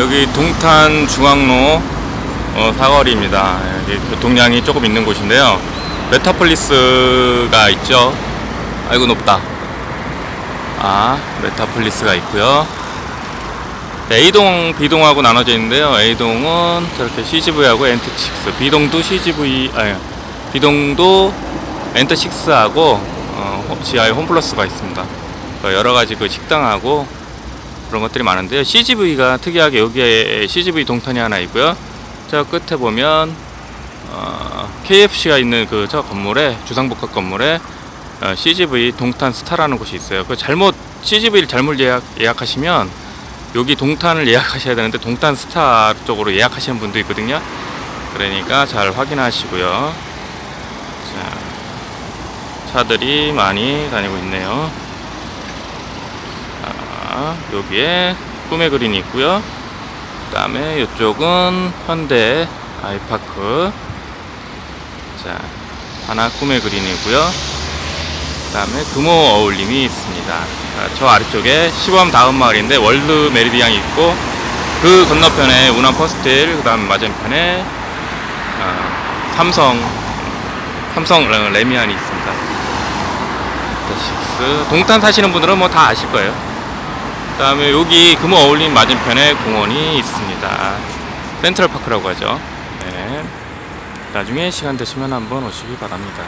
여기 동탄 중앙로 어, 사거리입니다. 여기 교통량이 조금 있는 곳인데요. 메타폴리스가 있죠. 아이고 높다. 아, 메타폴리스가 있고요. 네, A동, B동하고 나눠져 있는데요. A동은 저렇게 CGV하고 엔트6, B동도 CGV, 아니, B동도 엔트6하고 어, 호- 지하에 홈플러스가 있습니다. 어, 여러 가지 그 식당하고 그런 것들이 많은데요. CGV가 특이하게 여기에 CGV 동탄이 하나 있고요. 저 끝에 보면 어, KFC가 있는 그 저 건물에 주상복합 건물에 어, CGV 동탄 스타라는 곳이 있어요. 그 잘못 CGV를 잘못 예약 예약하시면 여기 동탄을 예약하셔야 되는데 동탄 스타 쪽으로 예약하시는 분도 있거든요. 그러니까 잘 확인하시고요. 자, 차들이 많이 다니고 있네요. 자, 여기에 꿈의 그린이 있고요. 그 다음에 이쪽은 현대 아이파크. 자, 하나 꿈의 그린이고요. 그 다음에 금호 어울림이 있습니다. 자, 저 아래쪽에 시범 다음 마을인데 월드 메리디앙이 있고 그 건너편에 운암 퍼스틸 그 다음 맞은편에 어, 삼성 삼성 레미안이 있습니다. 식스 동탄 사시는 분들은 뭐 다 아실 거예요. 그 다음에 여기 금호 어울림 맞은편에 공원이 있습니다. 센트럴 파크라고 하죠. 네. 나중에 시간 되시면 한번 오시기 바랍니다.